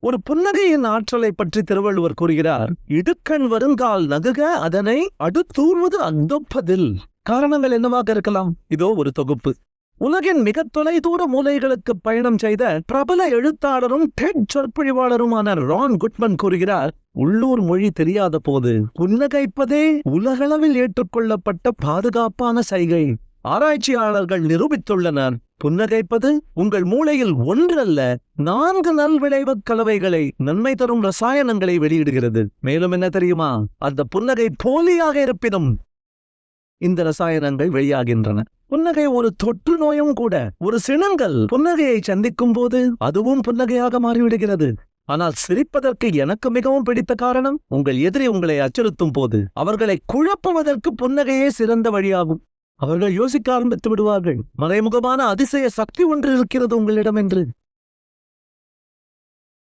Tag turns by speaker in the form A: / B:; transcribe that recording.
A: ஒரு புன்னகையின் ஆற்றலை பற்றி திருவள்ளுவர் கூறுகிறார் இடுக்கண் வருங்கால் நகுக அதனை அடுத்தூர்வது அந்தொப்பதில். காரணங்கள் என்னவாக இருக்கலாம்? இதோ ஒரு தொகுப்பு. உலகின் மிக தொலைதூர மூலைகளுக்கு பயணம் செய்த பிரபல எழுத்தாளரும் டெட் சொற்பொழிவாளருமான ரான் குட்மன் கூறுகிறார் உள்ளூர் மொழி தெரியாத போது புன்னகைப்பதே உலகளவில் ஏற்றுக்கொள்ளப்பட்ட பாதுகாப்பான சைகை. ஆராய்ச்சியாளர்கள் நிரூபித்துள்ளனர். புன்னகைப்பது உங்கள் மூளையில் ஒன்றல்ல நான்கு நல்விளைவு கலவைகளை நன்மை தரும் ரசாயனங்களை வெளியிடுகிறது. மேலும் என்ன தெரியுமா? அந்த புன்னகை போலியாக இருப்பினும் இந்த ரசாயனங்கள் வெளியாகின்றன. புன்னகை ஒரு தொற்று நோயும் கூட ஒரு சினங்கள். புன்னகையை சந்திக்கும் போது அதுவும் புன்னகையாக மாறிவிடுகிறது. ஆனால் சிரிப்பதற்கு எனக்கு மிகவும் பிடித்த காரணம் உங்கள் எதிரி உங்களை அச்சுறுத்தும் போது அவர்களை குழப்புவதற்கு புன்னகையே சிறந்த வழியாகும். அவர்கள் யோசிக்க ஆரம்பித்து விடுவார்கள். மறைமுகமான அதிசய சக்தி ஒன்று இருக்கிறது உங்களிடம் என்று.